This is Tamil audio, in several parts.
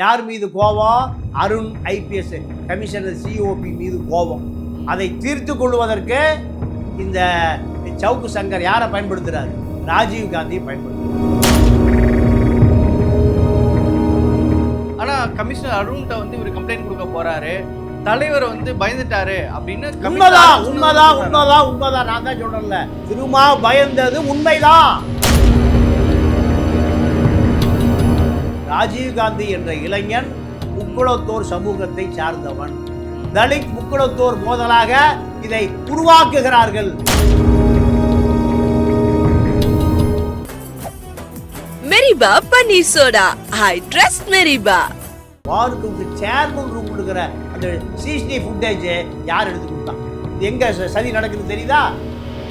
யார் மீது கோபம் அருண் ஐபிஎஸ் கமிஷனர் சிஓபி மீது கோபம் அதை தீர்த்து கொள்வதற்கு இந்த சவுக்கு சங்கர் யாரை பயன்படுத்துறாரு? ராஜீவ் காந்தியை பயன்படுத்துறாரு. ஆனா கமிஷனர் அருண்கிட்ட வந்து இவர் கம்ப்ளைண்ட் கொடுக்க போறாரு. தலைவர் வந்து பயந்துட்டாரு அப்படின்னு உண்மைதான் உண்மைதான். உண்மைதான் உண்மைதான். நான் தான் சொல்றேன்ல. திருமா பயந்தது உண்மைதான். ராஜீவ் காந்தி என்ற இளைஞன் முக்குளத்தோர் சமூகத்தை சார்ந்தவன். தலித் முக்குளத்தோர் மோதலாக இதை உருவாக்குகிறார்கள். மெரிபா பன்னீர் சோடா. I trust Meriba. பார்க்குக்கு சேர்மன் ரூம் கொடுக்குற அந்த சிசிடிவி ஃபுட்டேஜ் யார் எடுத்து கொடுத்தான்? எங்க சதி நடக்குது தெரியுதா?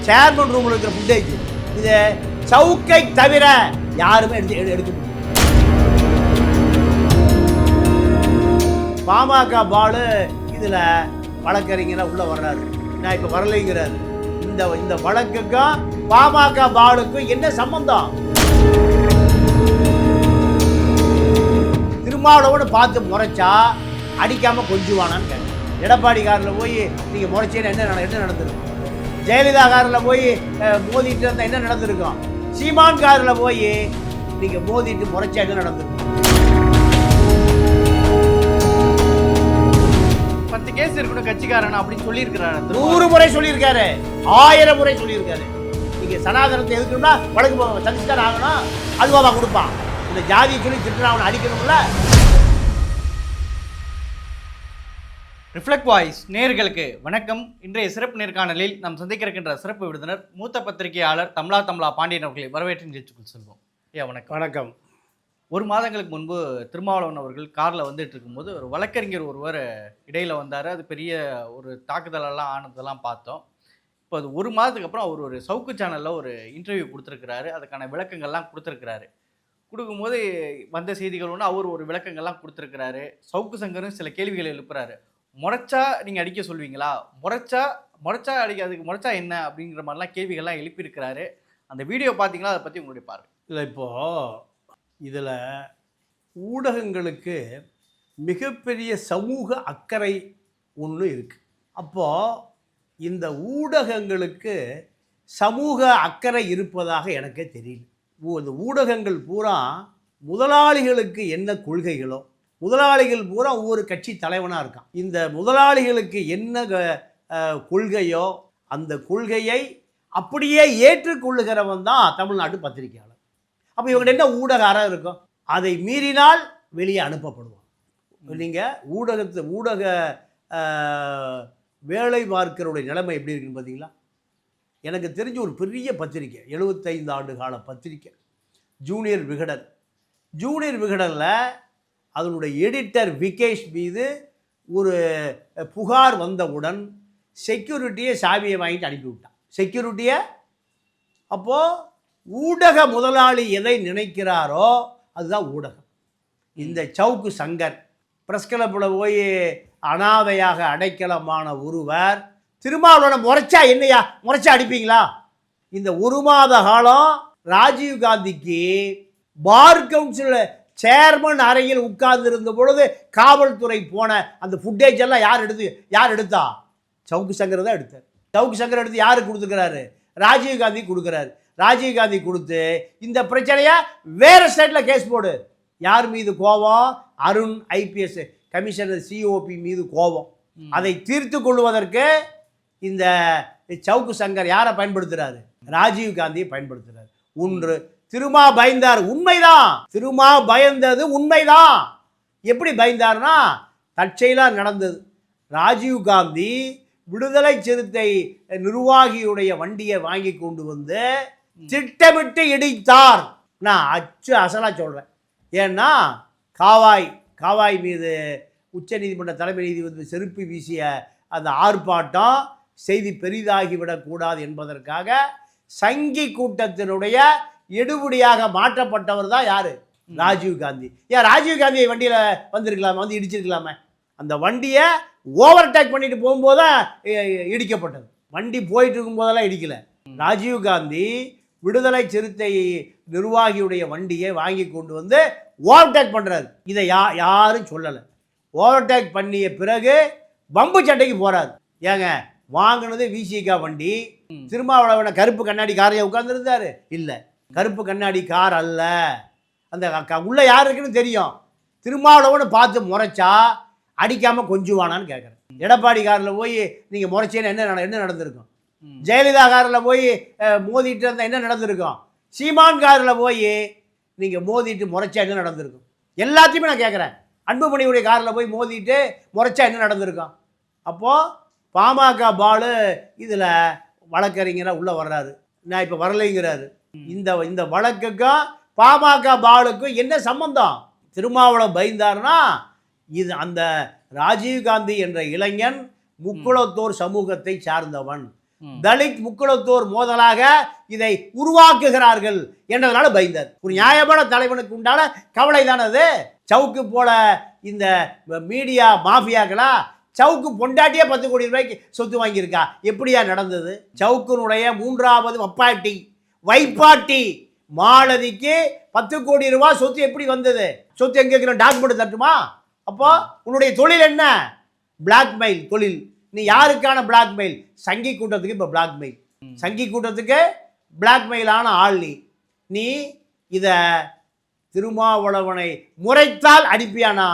சேர்மன் ரூமில் இருக்கிற ஃபுட்டேஜ் இது சவுக்கை தவிர யாருமே எடுத்து எடு- பாமக பாலு இதில் வழக்கறிஞராக உள்ளே வர்றாரு. நான் இப்போ வரலைங்கிறாரு. இந்த இந்த வழக்குக்கும் பாமக பாலுக்கும் என்ன சம்பந்தம்? திருமாவளவனு பார்த்து முறைச்சா அடிக்காமல் கொஞ்சுவானான்னு கேட்டேன். எடப்பாடி காரில் போய் நீங்கள் முறைச்சேன்னு என்ன நட- என்ன நடந்திருக்கும்? ஜெயலலிதா காரில் போய் மோதிட்டு இருந்தால் என்ன நடந்திருக்கும்? சீமான் காரில் போய் நீங்கள் மோதிட்டு முறைச்சா என்ன நடந்திருக்கும்? பத்து கேஸ் இருக்கணும் கட்சிக்காரன் அப்படின்னு சொல்லியிருக்கிறாரு. நூறு முறை சொல்லியிருக்காரு. ஆயிரம் முறை சொல்லியிருக்காரு. நீங்கள் சனாதனத்தை எதுக்கணும்னா வழக்கு போ- சந்திச்சுதான் ஆகணும் அதுவாவா கொடுப்பான். இந்த ஜாதியை சொல்லி திட்டுனா அவனை அடிக்கணும்ல. ரிஃப்ளெக்ட் வாய்ஸ் நேர்களுக்கு வணக்கம். இன்றைய சிறப்பு நேர்காணலில் நாம் சந்திக்க இருக்கின்ற சிறப்பு விருந்தினர் மூத்த பத்திரிகையாளர் தமிழா தமிழா பாண்டியன் அவர்களை வரவேற்று நிகழ்ச்சிக்குள் செல்வோம். ஐயா வணக்கம். வணக்கம். ஒரு மாதங்களுக்கு முன்பு திருமாவளவன் அவர்கள் காரில் வந்துட்டு இருக்கும்போது ஒரு வழக்கறிஞர் ஒருவர் இடையில் வந்தார். அது பெரிய ஒரு தாக்குதலெல்லாம் ஆனதெல்லாம் பார்த்தோம். இப்போ அது ஒரு மாதத்துக்கு அப்புறம் அவர் ஒரு சவுக்கு சேனலில் ஒரு இன்டர்வியூ கொடுத்துருக்கிறாரு. அதுக்கான விளக்கங்கள்லாம் கொடுத்துருக்கிறாரு. கொடுக்கும்போது வந்த செய்திகள் ஒன்று அவர் ஒரு விளக்கங்கள்லாம் கொடுத்துருக்கிறாரு. சவுக்கு சங்கரும் சில கேள்விகளை எழுப்புறாரு. முறைச்சா நீங்கள் அடிக்க சொல்வீங்களா? முறைச்சா முறைச்சா அடிக்க அதுக்கு முறைச்சா என்ன? அப்படிங்கிற மாதிரிலாம் கேள்விகள்லாம் எழுப்பியிருக்கிறாரு. அந்த வீடியோ பார்த்தீங்களா? அதை பற்றி உங்களுடைய பார்வை. இல்லை இப்போ இதில் ஊடகங்களுக்கு மிகப்பெரிய சமூக அக்கறை ஒன்று இருக்குது அப்போது இந்த ஊடகங்களுக்கு சமூக அக்கறை இருப்பதாக எனக்கே தெரியல. இந்த ஊடகங்கள் பூரா முதலாளிகளுக்கு என்ன கொள்கைகளோ முதலாளிகள் பூரா ஒவ்வொரு கட்சி தலைவனாக இருக்கான். இந்த முதலாளிகளுக்கு என்ன க- கொள்கையோ அந்த கொள்கையை அப்படியே ஏற்றுக்கொள்ளுகிறவன் தான் தமிழ்நாட்டு பத்திரிகையாளர். அப்போ இவங்க என்ன ஊடக அறம் இருக்கும். அதை மீறினால் வெளியே அனுப்பப்படுவான். நீங்கள் ஊடகத்து ஊடக வேலை பார்க்கிறவுடைய நிலைமை எப்படி இருக்குன்னு பார்த்தீங்களா எனக்கு தெரிஞ்ச ஒரு பெரிய பத்திரிக்கை எழுபத்தைந்து ஆண்டு கால பத்திரிக்கை ஜூனியர் விகடன். ஜூனியர் விகடனில் அதனுடைய எடிட்டர் விகேஷ் மீது ஒரு புகார் வந்தவுடன் செக்யூரிட்டியை சாவியை வாங்கிட்டு அனுப்பி விட்டான் செக்யூரிட்டியை அப்போது ஊடக முதலாளி எதை நினைக்கிறாரோ அதுதான் ஊடகம். இந்த சவுக்கு சங்கர் பிரஸ் கிளப்பில் போய் அனாதையாக அடைக்கலமான ஒருவர் திருமாவளவனை முறைச்சா என்னையா? முறைச்சா அடிப்பீங்களா? இந்த ஒரு மாத காலம் ராஜீவ் காந்திக்கு பார் கவுன்சில் சேர்மன் அறையில் உட்கார்ந்து இருந்த பொழுது காவல்துறை போன அந்த ஃபுட்டேஜ் எல்லாம் யார் எடுத்து யார் எடுத்தா? சவுக்கு சங்கர் தான் எடுத்தார். சவுக்கு சங்கர் எடுத்து யாருக்கு கொடுத்துக்கிறாரு ராஜீவ் காந்தி கொடுக்குறாரு. ராஜீவ் காந்தி கொடுத்து இந்த பிரச்சனையை வேற ஸ்டேட்டில் கேஸ் போடு. யார் மீது கோபம்? அருண் ஐபிஎஸ் கமிஷனர் சிஓபி மீது கோபம். அதை தீர்த்து கொள்வதற்கு இந்த சவுக்கு சங்கர் யாரை பயன்படுத்துறாரு? ராஜீவ் காந்தியை பயன்படுத்துறாரு. ஒன்று திருமா பயந்தார் உண்மைதான். திருமா பயந்தது உண்மைதான். எப்படி பயந்தார்னா தற்செயலாக நடந்தது. ராஜீவ் காந்தி விடுதலை சிறுத்தை நிர்வாகியுடைய வண்டியை வாங்கி கொண்டு வந்து திட்டமிட்டு இடித்தார். நான் அச்சு அசலாக சொல்கிறேன் ஏன்னா காவாய் காவாய் மீது உச்சநீதிமன்ற தலைமை நீதிபதி செருப்பு வீசிய அந்த ஆர்ப்பாட்டம் செய்தி பெரிதாகிவிடக்கூடாது என்பதற்காக சங்கி கூட்டத்தினுடைய எடுபடியாக மாற்றப்பட்டவர் தான் யாரு? ராஜீவ் காந்தி. ஏன் ராஜீவ் காந்தி வண்டியில் வந்திருக்கலாமே? வந்து இடிச்சிருக்கலாமே? அந்த வண்டியை ஓவர்டேக் பண்ணிட்டு போகும்போது தான் இடிக்கப்பட்டது. வண்டி போயிட்டு இருக்கும்போதெல்லாம் இடிக்கல. ராஜீவ் காந்தி விடுதலை சிறுத்தை நிர்வாகியுடைய வண்டியை வாங்கி கொண்டு வந்து ஓவர்டேக் பண்ணுறாரு இதை யா யாரும் சொல்லலை. ஓவர்டேக் பண்ணிய பிறகு பம்பு சண்டைக்கு போகிறாரு ஏங்க வாங்கினது விசிகா வண்டி. திருமாவளவனை கருப்பு கண்ணாடி காரையை உட்காந்துருந்தாரு இல்லை கருப்பு கண்ணாடி கார் அல்ல. அந்த உள்ள யார் இருக்குன்னு தெரியும். திருமாவளவனை பார்த்து முறைச்சா அடிக்காமல் கொஞ்சுவானான்னு கேட்குறேன் எடப்பாடி காரில் போய் நீங்கள் முறைச்சேன்னு என்ன நட- என்ன நடந்திருக்கும். ஜெயலலிதா காரில் போய் மோதிட்டு இருந்தால் என்ன நடந்திருக்கும்? சீமான் காரில் போய் நீங்கள் மோதிட்டு முறைச்சா என்ன நடந்திருக்கும்? எல்லாத்தையுமே நான் கேட்குறேன். அன்புமணியுடைய காரில் போய் மோதிட்டு முறைச்சா என்ன நடந்திருக்கும்? அப்போது பாமக பாலு இதில் வழக்கறிஞராக உள்ளே வர்றாரு. நான் இப்போ வரலைங்கிறாரு. இந்த இந்த வழக்குக்கும் பாமக பாலுக்கும் என்ன சம்பந்தம்? திருமாவளவன் பயந்தாருன்னா இது அந்த ராஜீவ்காந்தி என்ற இளைஞன் முக்குளத்தோர் சமூகத்தை சார்ந்தவன். தலித் முக்குளத்தோர் மோதலாக இதை உருவாக்குகிறார்கள் என்றதுனால பயந்தார் ஒரு நியாயமான தலைவனுக்கு உண்டான கவலை தானது சவுக்கு போல இந்த மீடியா மாஃபியாக்களா சவுக்கு பொண்டாட்டியே பத்து கோடி ரூபாய்க்கு சொத்து வாங்கியிருக்கா. எப்படியா நடந்தது? சவுக்கினுடைய மூன்றாவது வப்பாட்டி வைப்பாட்டி மாலதிக்கு பத்து கோடி ரூபாய் சொத்து எப்படி வந்தது? சொத்து எங்க இருக்கிற டாக்குமெண்ட் தட்டுமா? அப்போ உன்னுடைய தொழில் என்ன? பிளாக்மெயில் தொழில். நீ யாருக்கான பிளாக்மெயில் சங்கி கூட்டத்துக்கு இப்போ பிளாக்மெயில். சங்கி கூட்டத்துக்கு பிளாக்மெயிலான ஆள் நீ. நீ இதை திருமாவளவனை முறைத்தால் அனுப்பியானா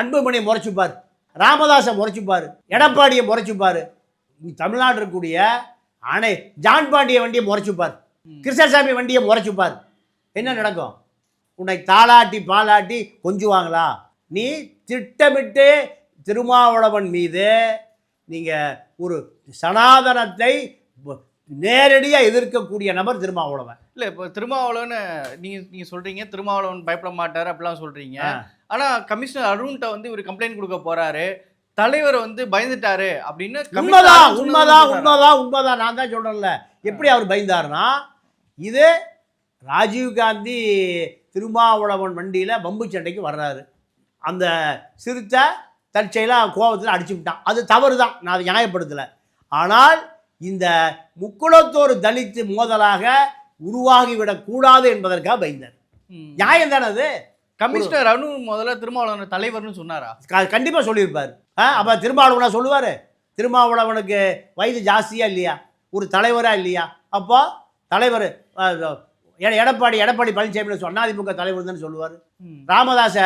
அன்புமணியை முறைச்சுப்பார் ராமதாஸை முறைச்சுப்பார் எடப்பாடியை முறைச்சுப்பார் தமிழ்நாடு இருக்கக்கூடிய அணை ஜான் பாண்டிய வண்டியை முறைச்சுப்பார். கிருஷ்ணசாமி வண்டியை முறைச்சுப்பார் என்ன நடக்கும்? உன்னை தாளாட்டி பாலாட்டி கொஞ்சுவாங்களா? நீ திட்டமிட்டு திருமாவளவன் மீது நீங்கள் ஒரு சனாதனத்தை நேரடியாக எதிர்க்கக்கூடிய நபர் திருமாவளவன். இல்ல இப்போ திருமாவளவன் நீங்க நீங்க சொல்றீங்க திருமாவளவன் பயப்பட மாட்டாரு அப்படிலாம் சொல்றீங்க. ஆ. ஆனா கமிஷனர் அருண்கிட்ட வந்து இவர் கம்ப்ளைண்ட் கொடுக்க போறாரு. தலைவர் வந்து பயந்துட்டாரு அப்படின்னு உண்மைதான் உண்மைதான். உண்மைதான் உண்மைதான். நான் தான் சொல்கிறேன்ல எப்படி அவர் பயந்தாருன்னா இது ராஜீவ்காந்தி திருமாவளவன் வண்டியில் பம்பு சண்டைக்கு வர்றாரு. அந்த சிறுத்தை தற்செயலாக கோபத்தில் அடிச்சு விட்டான். அது தவறு தான் நான் அதை நியாயப்படுத்தலை. ஆனால் இந்த முக்குளத்தோர் தலித்து மோதலாக உருவாகிவிடக் கூடாது என்பதற்காக பயந்தார். நியாயம் தானே அது? கமிஷனர் அருண் முதல்ல திருமாவளவன் தலைவர்னு சொன்னாரா? கண்டிப்பாக சொல்லியிருப்பார். அப்போ திருமாவளவனா சொல்லுவார்? திருமாவளவனுக்கு வயது ஜாஸ்தியா இல்லையா? ஒரு தலைவரா இல்லையா? அப்போ தலைவர் எடப்பாடி எடப்பாடி பழனிசாமி அதிமுக தலைவர் தானே சொல்லுவார். ராமதாச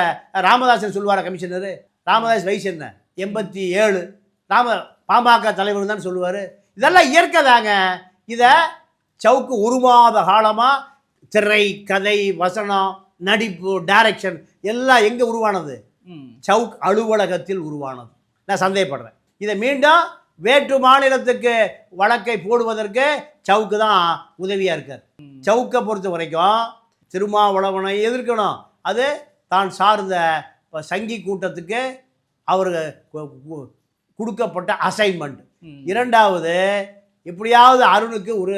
ராமதாசன் சொல்லுவாரா கமிஷனரு? ராமதாஸ் வயசு என்ன? எண்பத்தி ஏழு. ராம பாமக தலைவர் தான் சொல்லுவார். இதெல்லாம் இயற்கை தாங்க. இதை சவுக்கு ஒரு மாத காலமாக திரை கதை வசனம் நடிப்பு டைரக்ஷன் எல்லாம் எங்கே உருவானது. சவுக் அலுவலகத்தில் உருவானது. நான் சந்தேகப்படுறேன். இதை மீண்டும் வேற்று மாநிலத்துக்கு வழக்கை போடுவதற்கு சவுக்கு தான் உதவியாக இருக்கார். சவுக்கை பொறுத்த வரைக்கும் திருமாவளவனை எதிர்க்கணும். அது தான் சார்ந்த சங்கி கூட்டத்துக்கு அவர் கொடுக்கப்பட்ட அசைன்மெண்ட். இரண்டாவது எப்படியாவது அருணுக்கு ஒரு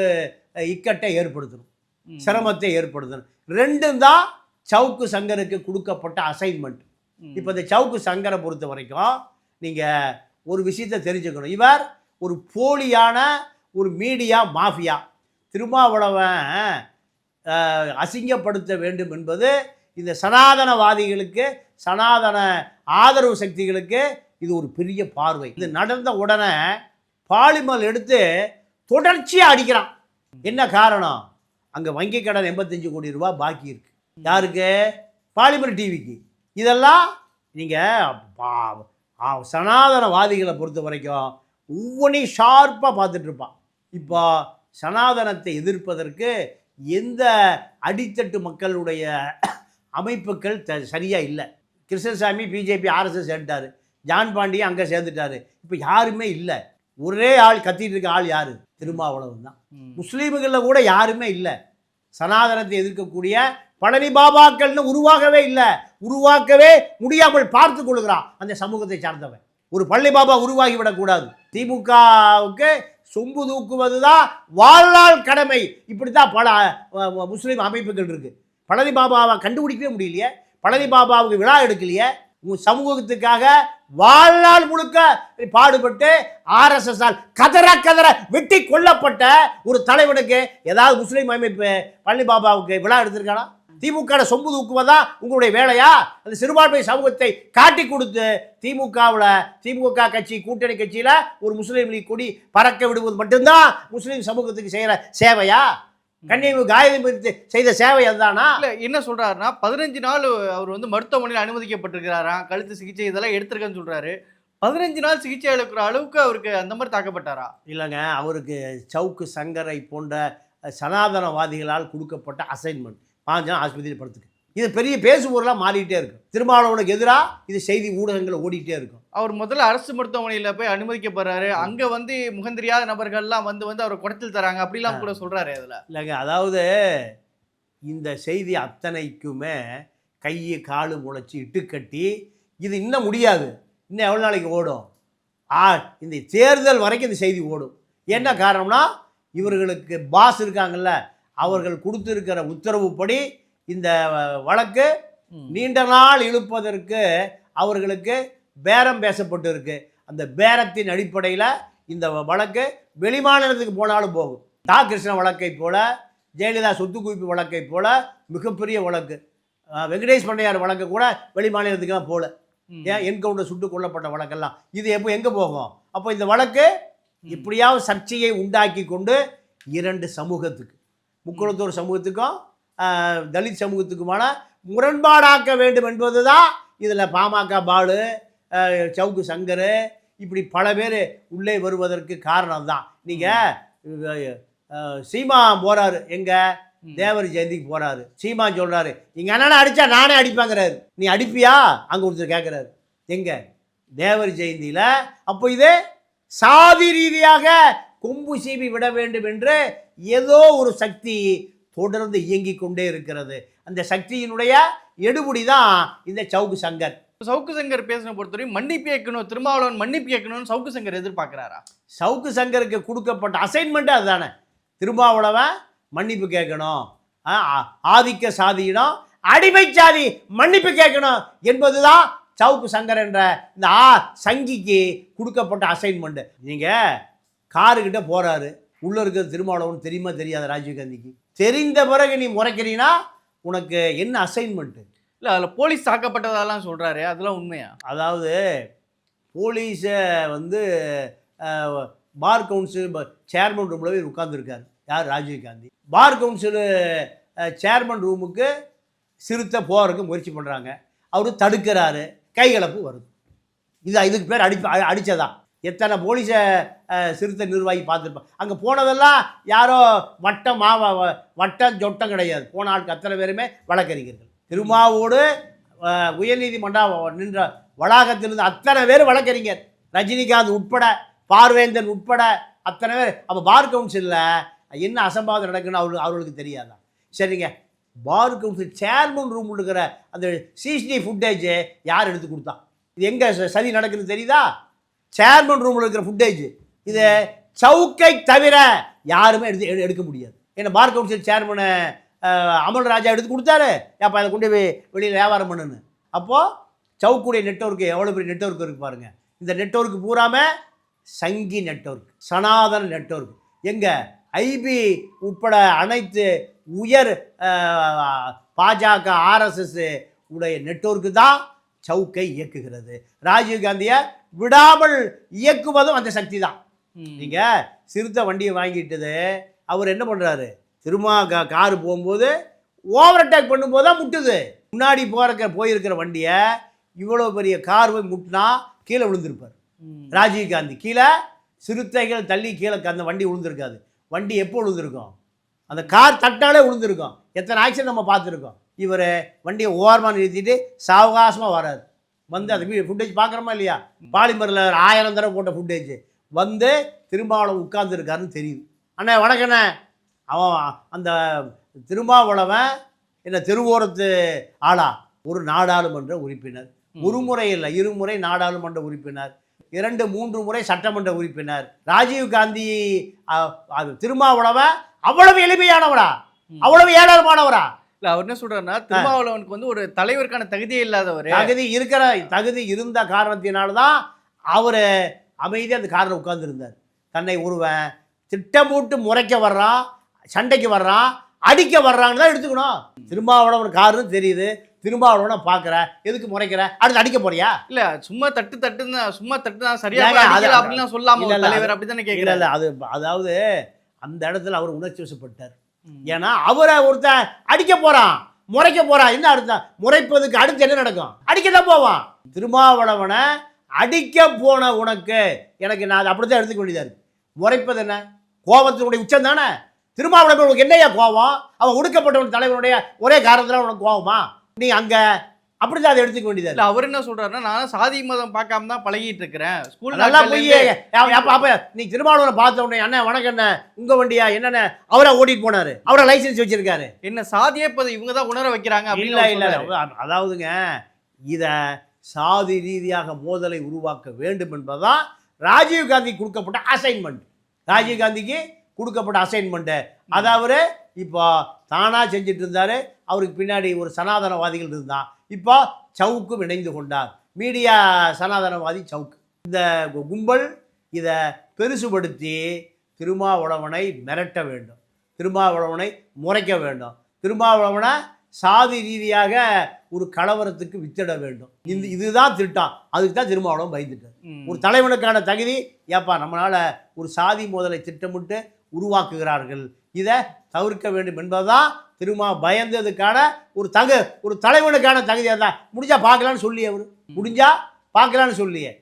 இக்கட்டை ஏற்படுத்தணும். சிரமத்தை ஏற்படுத்தணும் ரெண்டும் தான் சவுக்கு சங்கருக்கு கொடுக்கப்பட்ட அசைன்மெண்ட். இப்போ இந்த சவுக்கு சங்கரை பொறுத்த வரைக்கும் நீங்கள் ஒரு விஷயத்தை தெரிஞ்சுக்கணும் இவர் ஒரு போலியான ஒரு மீடியா மாஃபியா திருமாவளவன் அசிங்கப்படுத்த வேண்டும் என்பது இந்த சனாதனவாதிகளுக்கு சனாதன ஆதரவு சக்திகளுக்கு இது ஒரு பெரிய பார்வை. இது நடந்த உடனே பாலிமல் எடுத்து தொடர்ச்சியாக அடிக்கிறான். என்ன காரணம்? அங்கே வங்கி கடன் எண்பத்தஞ்சு கோடி ரூபாய் பாக்கி இருக்கு. யாருக்கு? பாலிமர் டிவிக்கு. இதெல்லாம் நீங்கள் சனாதனவாதிகளை பொறுத்த வரைக்கும் ஒவ்வொன்றையும் ஷார்ப்பாக பார்த்துட்டு இருப்பான். இப்போ சனாதனத்தை எதிர்ப்பதற்கு எந்த அடித்தட்டு மக்களுடைய அமைப்புகள் த சரியாக இல்லை. கிருஷ்ணசாமி பிஜேபி ஆர்எஸ்எஸ் சேர்ந்துட்டாரு. ஜான் பாண்டியே அங்கே சேர்ந்துட்டாரு. இப்போ யாருமே இல்லை. ஒரே ஆள் கத்திட்டு இருக்க ஆள் யார்? திருமாவளவன் தான். முஸ்லீம்களில் கூட யாருமே இல்லை. சனாதனத்தை எதிர்க்கக்கூடிய பழனி பாபாக்கள்னு உருவாகவே இல்லை. உருவாக்கவே முடியாமல் பார்த்து கொள்கிறான் அந்த சமூகத்தை சார்ந்தவன். ஒரு பள்ளி பாபா உருவாகி விடக்கூடாது. திமுகவுக்கு சொம்பு தூக்குவது தான் வாழ்நாள் கடமை. இப்படி தான் பல முஸ்லீம் அமைப்புகள் இருக்கு. பழனி பாபாவை கண்டுபிடிக்கவே முடியலையே. பழனி பாபாவுக்கு விழா எடுக்கலையே உங்கள் சமூகத்துக்காக வாழ்நாள் முழுக்க பாடுபட்டு ஆர்எஸ்எஸ்ஆல் கதற கதற வெட்டி கொல்லப்பட்ட ஒரு தலைவனுக்கு ஏதாவது முஸ்லீம் அமைப்பு பழனி பாபாவுக்கு விழா எடுத்திருக்கானா? திமுக சொம்பு தூக்குவதா உங்களுடைய வேலையா? அந்த சிறுபான்மை சமூகத்தை காட்டி கொடுத்து திமுகவில் திமுக கட்சி கூட்டணி கட்சியில் ஒரு முஸ்லீம் லீக் கொடி பறக்க விடுவது மட்டும்தான் முஸ்லீம் சமூகத்துக்கு செய்கிற சேவையா? கண்ணியமிகு காயத்ரி செய்த சேவை அதுதானா? இல்ல என்ன சொல்றாருன்னா பதினஞ்சு நாள் அவர் வந்து மருத்துவமனையில் அனுமதிக்கப்பட்டிருக்கிறாராம் கழுத்து சிகிச்சை இதெல்லாம் எடுத்திருக்கேன்னு சொல்றாரு. பதினஞ்சு நாள் சிகிச்சை எடுக்கிற அளவுக்கு அவருக்கு அந்த மாதிரி தாக்கப்பட்டாரா? இல்லைங்க அவருக்கு சவுக்கு சங்கரை போன்ற சனாதனவாதிகளால் கொடுக்கப்பட்ட அசைன்மெண்ட் பாஞ்சு நாள் ஆஸ்பத்திரி படுத்துக்கு. இது பெரிய பேசுபொருளாக மாறிட்டே இருக்கும் திருமாவளவனுக்கு எதிராக இது செய்தி ஊடகங்கள் ஓடிட்டே இருக்கும். அவர் முதல்ல அரசு மருத்துவமனையில போய் அனுமதிக்கப்படுறாரு அங்க வந்து முகந்தெரியாத நபர்கள்லாம் வந்து வந்து அவரை குடத்தில் தராங்க. அப்படிலாம் கூட சொல்றாரு அதுல. இல்லைங்க அதாவது இந்த செய்தி அத்தனைக்குமே கையை காலு முளைச்சி இட்டுக்கட்டி இது இன்னும் முடியாது. இன்னும் எவ்வளோ நாளைக்கு ஓடும்? ஆ இந்த தேர்தல் வரைக்கும் இந்த செய்தி ஓடும். என்ன காரணம்னா இவர்களுக்கு பாஸ் இருக்காங்கல்ல அவர்கள் கொடுத்துருக்கிற உத்தரவுப்படி இந்த வழக்கு. நீண்ட நாள் இழுப்பதற்கு அவர்களுக்கு பேரம் பேசப்பட்டு இருக்கு அந்த பேரத்தின் அடிப்படையில் இந்த வழக்கு வெளிமாநிலத்துக்கு போனாலும் போகும். தா. கிருஷ்ண வழக்கை போல ஜெயலலிதா சொத்து குவிப்பு வழக்கை போல மிகப்பெரிய வழக்கு. வெங்கடேஷ் பண்ணையார் வழக்கு கூட வெளிமாநிலத்துக்குலாம் போகல. ஏன் என்கவுண்டர் சுட்டு கொல்லப்பட்ட வழக்கெல்லாம். இது எப்போ எங்கே போகும்? அப்போ இந்த வழக்கு இப்படியாவது சர்ச்சையை உண்டாக்கி கொண்டு இரண்டு சமூகத்துக்கு முக்குளத்தூர் சமூகத்துக்கும் தலித் சமூகத்துக்குமான முரண்பாடாக்க வேண்டும் என்பது தான் இதில் பாமக பாலு சவுக்கு சங்கர் இப்படி பல பேர் உள்ளே வருவதற்கு காரணம் தான் நீங்கள் சீமா போகிறாரு எங்கே. தேவர் ஜெயந்திக்கு போகிறாரு சீமா சொல்கிறாரு எங்கள் அண்ணனை அடித்தா நானே அடிப்பாங்கிறாரு. நீ அடிப்பியா? அங்கே ஒருத்தர் கேட்குறாரு எங்கே? தேவர் ஜெயந்தியில். அப்போ இது சாதி ரீதியாக கொம்பு சீவி விட வேண்டும் என்று ஏதோ ஒரு சக்தி தொடர்ந்து இயங்கிக் கொண்டே இருக்கிறது. அந்த சக்தியினுடைய எடுபடி தான் இந்த சவுக்கு சங்கர். சவுக்கு சங்கர் பேசின பொறுத்தவரை மன்னிப்பு கேட்கணும் திருமாவளவன் மன்னிப்பு கேட்கணும்னு சவுக்கு சங்கர் எதிர்பார்க்கிறாரா? சவுக்கு சங்கருக்கு கொடுக்கப்பட்ட அசைன்மெண்ட்டு அதுதானே. திருமாவளவன் மன்னிப்பு கேட்கணும். ஆதிக்க சாதியிடம் அடிமை சாதி மன்னிப்பு கேட்கணும் என்பதுதான் சவுக்கு சங்கர் என்ற இந்த ஆ சங்கிக்கு கொடுக்கப்பட்ட அசைன்மெண்ட். நீங்கள் காருக்கிட்ட போகிறாரு உள்ளே இருக்கிறது திருமாவளவன் தெரியுமா தெரியாத ராஜீவ்காந்திக்கு தெரிந்த பிறகு நீ முறைக்கிறீன்னா உனக்கு என்ன அசைன்மெண்ட்டு இல்ல அதுல போலீஸ் தாக்கப்பட்டதெல்லாம் சொல்றாரு அதெல்லாம் உண்மையா? அதாவது போலீஸை வந்து பார் கவுன்சில் சேர்மன் ரூமில் போய் உட்காந்துருக்காரு யார்? ராஜீவ்காந்தி பார் கவுன்சிலு சேர்மன் ரூமுக்கு சிறுத்தை போகிறதுக்கு முயற்சி பண்ணுறாங்க அவர் தடுக்கிறாரு. கைகலப்பு வருது. இது இதுக்கு பேர் அடி அ- அடிச்சதா? எத்தனை போலீஸை சிறுத்தை நிர்வாகி பார்த்துருப்பான் அங்கே போனதெல்லாம் யாரோ வட்டம் மாவ வட்டம் ஜொட்டம் கிடையாது. போன ஆளுக்கு அத்தனை பேருமே வழக்கறிஞர்கள். திருமாவோடு அஹ், உயர்நீதிமன்றம் நின்ற வளாகத்திலிருந்து அத்தனை பேர் வழக்கறிஞர். ரஜினிகாந்த் உட்பட பார்வேந்தன் உட்பட அத்தனை பேர். அப்போ பார் கவுன்சிலில் என்ன அசம்பாவிதம் நடக்குன்னு அவரு அவர்களுக்கு தெரியாதா? சரிங்க. பார் கவுன்சில் சேர்மன் ரூம் இருக்கிற அந்த சிசிடிவி ஃபுட்டேஜ் யார் எடுத்து கொடுத்தா? இது எங்கே சதி நடக்குதுன்னு தெரியுதா? சேர்மன் ரூமில் இருக்கிற ஃபுட்டேஜ் இது சவுக்கை தவிர யாருமே எடுத்து எடு- எடுக்க முடியாது. ஏன்னா பார் கவுன்சில் சேர்மனை அமல் ராஜா எடுத்து கொடுத்தாரு. ஏப்பா அதை கொண்டு போய் வெளியில் வியாபாரம் பண்ணுன்னு. அப்போது சவுக்குடைய நெட்வொர்க்கு எவ்வளோ பெரிய நெட்வொர்க் இருக்குது பாருங்கள் இந்த நெட்வொர்க் பூராம சங்கி நெட்வொர்க் சனாதன நெட்வொர்க் எங்கே? ஐபி உட்பட அனைத்து உயர் பாஜக ஆர்எஸ்எஸ் உடைய நெட்வொர்க்கு தான் சவுக்கை இயக்குகிறது. ராஜீவ்காந்தியை விடாமல் இயக்குவதும் அந்த சக்தி தான் ம். நீங்க சிறுத்தை வண்டியை வாங்கிட்டது அவர் என்ன பண்றாரு? திரும்ப கா காரு போகும்போது ஓவர் அட்டாக் பண்ணும்போது தான் முட்டுது. முன்னாடி போறக்க போயிருக்கிற வண்டியை இவ்வளோ பெரிய கார் போய் முட்டினா கீழே விழுந்திருப்பார். ராஜீவ் காந்தி கீழே சிறுத்தைகள் தள்ளி கீழே அந்த வண்டி விழுந்திருக்காது. வண்டி எப்போ விழுந்திருக்கும்? அந்த கார் தட்டாலே விழுந்திருக்கும். எத்தனை ஆக்சிடென்ட் நம்ம பார்த்துருக்கோம். இவர் வண்டியை ஓரமாக நிறுத்திட்டு சாவகாசமாக வராரு. வந்து அந்த ஃபுட்டேஜ் பார்க்குறோமா இல்லையா? பாலிமரில் ஆயிரம் தடவை போட்ட ஃபுட்டேஜ் வந்து திருமாவளவன் உட்கார்ந்துருக்காருன்னு தெரியுது. அண்ணே வணக்கண்ணே. அவன் அந்த திருமாவளவன் என்ன திருவோரத்து ஆளா? ஒரு நாடாளுமன்ற உறுப்பினர். ஒரு முறை இல்லை இருமுறை நாடாளுமன்ற உறுப்பினர். இரண்டு மூன்று முறை சட்டமன்ற உறுப்பினர். ராஜீவ் காந்தி திருமாவளவன் அவ்வளவு எளிமையானவரா. அவ்வளவு இல்ல அவர் என்ன சொல்றாருன்னா திருமாவளவனுக்கு வந்து ஒரு தலைவருக்கான தகுதியே இல்லாதவர். தகுதி இருக்கிற தகுதி இருந்த காரணத்தினால்தான் அவர் அமைதியாக அந்த காரில் உட்கார்ந்துருந்தார். தன்னை ஒருவன் திட்டமிட்டு முறைக்க வர்றான் சண்டைக்கு வர்றான் அடிக்க வர்றாங்கன்னு தான் எடுத்துக்கணும். திருமாவளவன் காருன்னு தெரியுது. திருமாவளவனை பார்க்குற எதுக்கு முறைக்கிற? அடுத்து அடிக்க போறியா? இல்ல சும்மா தட்டு தட்டுன்னு சும்மா தட்டுனா சரியா ஏங்க, அது- அடிக்கல அப்படிலாம் சொல்லாம தலைவர் இல்ல கேக்குறாரு. இல்ல அது அதாவது அந்த இடத்துல அவர் உணர்ச்சி வசப்பட்டார். ஏன்னா அவரை ஒருத்தன் அடிக்க போறான் முறைக்க போறான். என்ன அர்த்தம்? முறைப்பதுக்கு அடுத்து என்ன நடக்கும்? அடிக்க தான் போவான். திருமாவளவனை அடிக்க போன உனக்கு எனக்கு நான் அதை அப்படித்தான் எடுத்துக்க வேண்டியதா முறைப்பது என்ன? கோபத்தினுடைய உச்சம் தானே? திருமாவளவன் உனக்கு என்னையா கோபம்? அவன் ஒடுக்கப்பட்டவன் தலைவனுடைய ஒரே காரணத்தில் உனக்கு கோபமா? நீ அங்கே அப்படிதான் அதை எடுத்துக்க வேண்டியதா இல்ல அவர் என்ன சொல்றாருன்னா நான் சாதி மதம் பார்க்காம தான் பழகிட்டு இருக்கிறேன் ஸ்கூல் நல்லா போய் அப்ப நீ திருமாவளவனை பார்த்த உடனே அண்ணன் வணக்கம் என்ன? உங்க வண்டியா? என்னென்ன அவரை ஓட்டிட்டு போனாரு. அவரை லைசென்ஸ் வச்சிருக்காரு. என்ன சாதியே இப்ப இவங்க தான் உணர வைக்கிறாங்க அப்படின்னு இல்ல. அதாவதுங்க இத சாதி ரீதியாக மோதலை உருவாக்க வேண்டும் என்பதுதான் ராஜீவ் காந்தி கொடுக்கப்பட்ட அசைன்மெண்ட் ராஜீவ் காந்திக்கு கொடுக்கப்பட்ட அசைன்மெண்ட்டு அதை அவர் இப்போ தானா செஞ்சுட்டு இருந்தாரு அவருக்கு பின்னாடி ஒரு சனாதனவாதிகள் இருந்தான் இப்போ சவுக்கும் இணைந்து கொண்டார். மீடியா சனாதனவாதி சவுக். இந்த கும்பல் இதை பெருசுபடுத்தி திருமாவளவனை மிரட்ட வேண்டும். திருமாவளவனை முறைக்க வேண்டும். திருமாவளவனை சாதி ரீதியாக ஒரு கலவரத்துக்கு வித்திட வேண்டும். இந்த இதுதான் திட்டம் அதுக்கு தான் திருமாவளவன் பயந்துட்டார். ஒரு தலைவனுக்கான தகுதி ஏப்பா நம்மளால ஒரு சாதி மோதலை திட்டமிட்டு உருவாக்குகிறார்கள் இதை தவிர்க்க வேண்டும் என்பதுதான் திருமா பயந்ததுக்கான ஒரு தகு ஒரு தலைவனுக்கான தகுதி தான் முடிஞ்சா பார்க்கலான்னு சொல்லி அவர். முடிஞ்சா பார்க்கலான்னு சொல்லியே.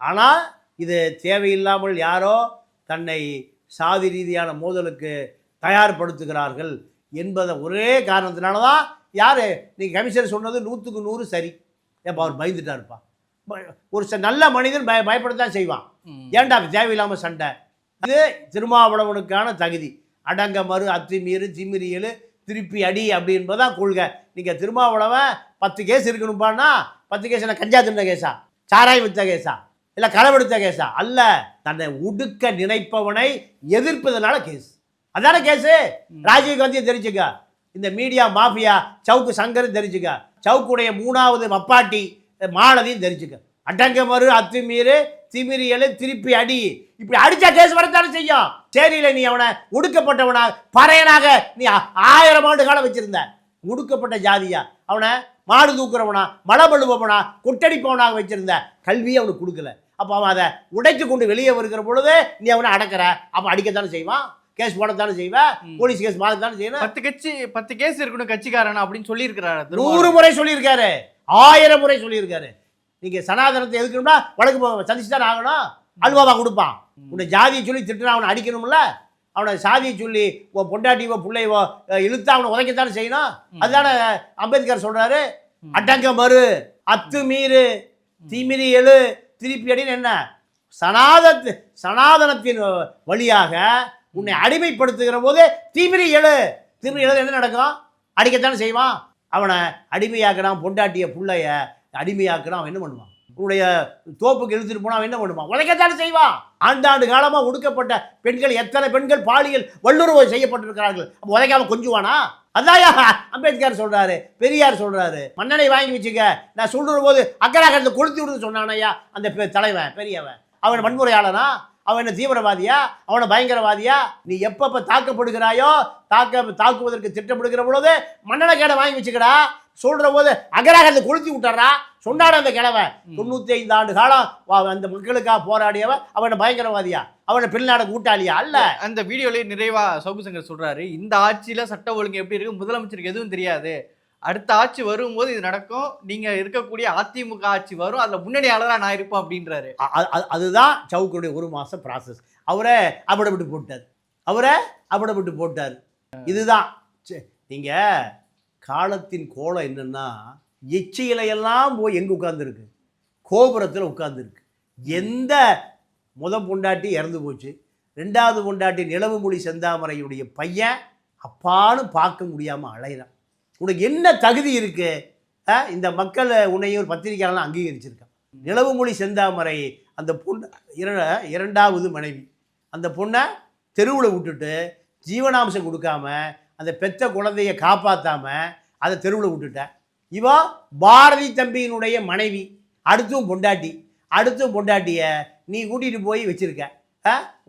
ஆனால் இது தேவையில்லாமல் யாரோ தன்னை சாதி ரீதியான மோதலுக்கு தயார்படுத்துகிறார்கள் என்பதை ஒரே காரணத்தினால தான் யார்? நீங்கள் கமிஷனர் சொன்னது நூற்றுக்கு நூறு சரி. ஏப்பா அவர் பயந்துட்டாருப்பா. ஒரு நல்ல மனிதன் பய பயப்படத்தான் செய்வான். ஏன்டா தேவையில்லாமல் சண்டை? இது திருமாவளவனுக்கான தகுதி. அடங்க மறு அத்துமீறு திமிரியலு திருப்பி அடி அப்படின்பதான் கொள்கை. நீங்கள் திருமாவளவன் பத்து கேஸ் இருக்கணும்பான்னா பத்து கேஸ் என்ன கஞ்சா தின்ன கேஸா? சாராய் வித்த கேஸா? இல்லை களவெடுத்த கேஸா? அல்ல தன்னை உடுக்க நினைப்பவனை எதிர்ப்பதனால கேஸ். அதான கேஸு? ராஜீவ் காந்தியை தெரிஞ்சுக்க. இந்த மீடியா மாஃபியா சவுக்கு சங்கரும் தெரிஞ்சுக்க. சவுக்குடைய மூணாவது மப்பாட்டி மாலதியும் தெரிஞ்சுக்க. அடங்க மறு அத்துமீறு திமிரியலு திருப்பி அடி. இப்படி அடிச்சா கேஸ் வரத்தானே செய்யும்? சரியில்லை நீ அவனை ஒடுக்கப்பட்டவனாக பறையனாக நீ ஆயிரம் ஆண்டு காலம் வச்சிருந்த. ஒடுக்கப்பட்ட ஜாதியா? அவனை மாடு தூக்குறவனா மலபழுபவனா கொட்டடிப்பவனாக வச்சிருந்த. கல்வியை அவனுக்கு கொடுக்கல. அப்போ அவன் அதை உடைத்து கொண்டு வெளியே வருகிற பொழுது நீ அவனை அடக்கிற. அப்போ அடிக்கத்தானே செய்வான்? கேஸ் போடத்தானே செய்வேன். போலீஸ் கேஸ் மாறத்தானே செய்யணும்? பத்து கட்சி பத்து கேஸ் இருக்கணும் கட்சிக்காரன் அப்படின்னு சொல்லியிருக்கிறாரு நூறு முறை சொல்லியிருக்காரு. ஆயிரம் முறை சொல்லியிருக்காரு. நீங்க சனாதனத்தை எதுக்கணும்னா வழக்கு சந்திச்சு தான் ஆகணும். அல்வாவா கொடுப்பான். உன்னை ஜாதியை சொல்லி திட்டுனா அவனை அடிக்கணும்ல? அவனை சாதியை சொல்லி உன் பொண்டாட்டிவோ பிள்ளைவோ இழுத்தா அவனை உதைக்கத்தானே செய்யணும்? அதுதானே அம்பேத்கர் சொல்றாரு. ம். அடங்க மறு அத்து மீறு திமிரி எழு திருப்பி அடின்னு என்ன? சனாதத்து சனாதனத்தின் வழியாக உன்னை அடிமைப்படுத்துகிற போது திமிரி எழு திமிரி எழு என்ன நடக்கும்? அடிக்கத்தானே செய்வான். அவனை அடிமையாக்குறான் பொண்டாட்டிய புள்ளைய அடிமையாக்குனா அவன் என்ன பண்ணுவான்? உன்னுடைய தோப்புக்கு இழுத்துட்டு போனால் அவன் என்ன பண்ணுவான்? உழைக்கத்தானே செய்வான். ஆண்டாண்டு காலமாக ஒடுக்கப்பட்ட பெண்கள் எத்தனை பெண்கள் பாலியல் வல்லுறவு செய்யப்பட்டிருக்கிறார்கள்? அப்போ உதைக்காமல் கொஞ்சுவானா? அதாயா அம்பேத்கர் சொல்கிறாரு பெரியார் சொல்கிறாரு மன்னனை வாங்கி வச்சுக்க. நான் சொல்ற போது அக்கராக்கத்தை கொளுத்தி விடுன்னு சொன்னானையா அந்த பெ- தலைவன் பெரியவன். அவன் வன்முறையாளனா? அவன் என்ன தீவிரவாதியா? அவனை பயங்கரவாதியா? நீ எப்பப்போ தாக்கப்படுகிறாயோ தாக்க தாக்குவதற்கு திட்டப்படுகிற பொழுது மன்னனை கேட வாங்கி வச்சுக்கடா. சொல்ற போது அகராகத்தை கொளுத்தி விட்டுறா சொன்னாட அந்த கிழவன். தொண்ணூத்தி ஐந்து ஆண்டு காலம் அந்த மக்களுக்காக போராடியவன் அவனை பயங்கரவாதியா? அவனை பின்னாட கூட்டாளியா? அல்ல. அந்த வீடியோலயே நிறைவா சௌபு சங்கர் சொல்றாரு. இந்த ஆட்சியில சட்ட ஒழுங்கு எப்படி இருக்கு முதலமைச்சருக்கு எதுவும் தெரியாது. அடுத்த ஆட்சி வரும்போது இது நடக்கும். நீங்க இருக்கக்கூடிய அதிமுக ஆட்சி வரும். அதுல முன்னணியாளரா நான் இருப்பேன் அப்படின்றாரு. அதுதான் சவுக்குடைய ஒரு மாசம் ப்ராசஸ் அவரை அபடப்பட்டு போட்டார். அவரை அபடப்பட்டு போட்டார். இதுதான். சே, நீங்க காலத்தின் கோலம் என்னென்னா எச்சையிலையெல்லாம் போய் எங்கே உட்காந்துருக்கு கோபுரத்தில் உட்காந்துருக்கு எந்த முத பொண்டாட்டி இறந்து போச்சு? ரெண்டாவது பொண்டாட்டி நிலவுமொழி செந்தாமரையுடைய பையன் அப்பான்னு பார்க்க முடியாமல் அலைகிறான் உனக்கு என்ன தகுதி இருக்குது இந்த மக்கள் உன்னையும் ஒரு பத்திரிகையாளர்லாம் அங்கீகரிச்சிருக்கான். நிலவுமொழி செந்தாமரை அந்த பொண்ணு இர- இரண்டாவது மனைவி. அந்த பொண்ணை தெருவில் விட்டுட்டு ஜீவனாம்சம் கொடுக்காம அந்த பெத்த குழந்தையை காப்பாற்றாமல் அதை தெருவில் விட்டுட்டேன் இவா பாரதி தம்பியினுடைய மனைவி அடுத்தும் பொண்டாட்டி. அடுத்தும் பொண்டாட்டியை நீ கூட்டிகிட்டு போய் வச்சுருக்க.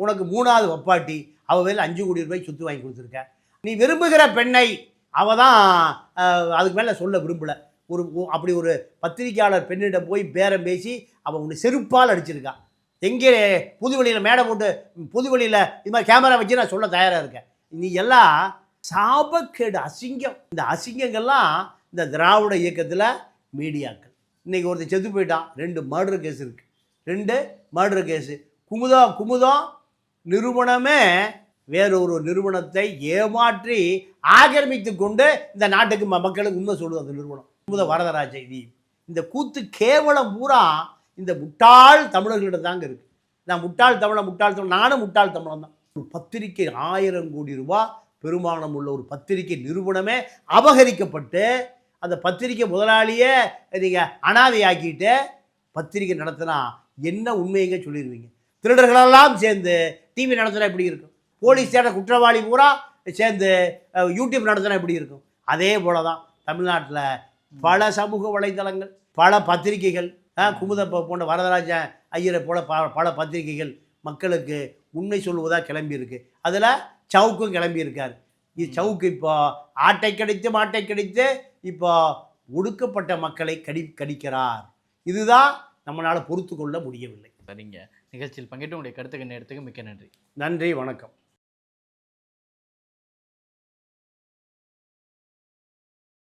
உனக்கு மூணாவது ஒப்பாட்டி. அவள் வேலை அஞ்சு கோடி ரூபாய் சொத்து வாங்கி கொடுத்துருக்க. நீ விரும்புகிற பெண்ணை அவள் தான் அதுக்கு மேலே சொல்ல விரும்பல. ஒரு அப்படி ஒரு பத்திரிக்கையாளர் பெண்ணிடம் போய் பேரம் பேசி அவன் உன்னை செருப்பால் அடிச்சிருக்கான் எங்கே புதுவெளியில் மேடை போட்டு புதுவெளியில் இது மாதிரி கேமரா வச்சு நான் சொல்ல தயாராக இருக்கேன். நீ எல்லாம் சாபக்கேடு அசிங்கம். இந்த அசிங்கங்கள்லாம் இந்த திராவிட இயக்கத்தில் மீடியாக்கள். இன்றைக்கி ஒருத்தர் செத்து போயிட்டான் ரெண்டு மர்டர் கேஸ் இருக்குது ரெண்டு மர்டர் கேஸு குமுதம் குமுதம் நிறுவனமே வேறொரு நிறுவனத்தை ஏமாற்றி ஆக்கிரமித்து கொண்டு இந்த நாட்டுக்கு ம- மக்களுக்கு உண்மை சொல்லுது அந்த நிறுவனம். குமுத வரதராஜ இது இந்த கூத்து கேவலம் பூரா இந்த முட்டாள் தமிழர்களிடம் தாங்க இருக்குது நான் முட்டாள் தமிழன் முட்டாள் தமிழ் நானும் முட்டாள் தமிழன் தான். ஒரு பத்திரிக்கை ஆயிரம் கோடி ரூபாய் பெருமானம் உள்ள ஒரு பத்திரிக்கை நிறுவனமே அபகரிக்கப்பட்டு அந்த பத்திரிக்கை முதலாளியே நீங்கள் அனாதையாக்கிட்டு பத்திரிக்கை நடத்தினா என்ன உண்மைங்க சொல்லிடுவீங்க திருடர்களெல்லாம் சேர்ந்து டிவி நடத்தினா எப்படி இருக்கும்? போலீஸ் தேட குற்றவாளி பூரா சேர்ந்து யூடியூப் நடத்தினா எப்படி இருக்கும்? அதே போல தான் தமிழ்நாட்டில் பல சமூக வலைதளங்கள் பல பத்திரிகைகள் குமுத போன்ற வரதராஜன் ஐயரை போல ப பல பத்திரிகைகள் மக்களுக்கு உண்மை சொல்லுவதாக கிளம்பியிருக்கு. அதில் சவுக்கும் கிளம்பி இருக்கார் இது சவுக்கு இப்போ ஆட்டை கடித்து மாட்டை கடித்து இப்போ ஒடுக்கப்பட்ட மக்களை கடி கடிக்கிறார். இதுதான் நம்மளால் பொறுத்து கொள்ள முடியவில்லை. சரிங்க. நிகழ்ச்சியில் பங்கேற்று உங்களுடைய கருத்துக்கு நேரத்துக்கு மிக்க நன்றி. நன்றி வணக்கம்.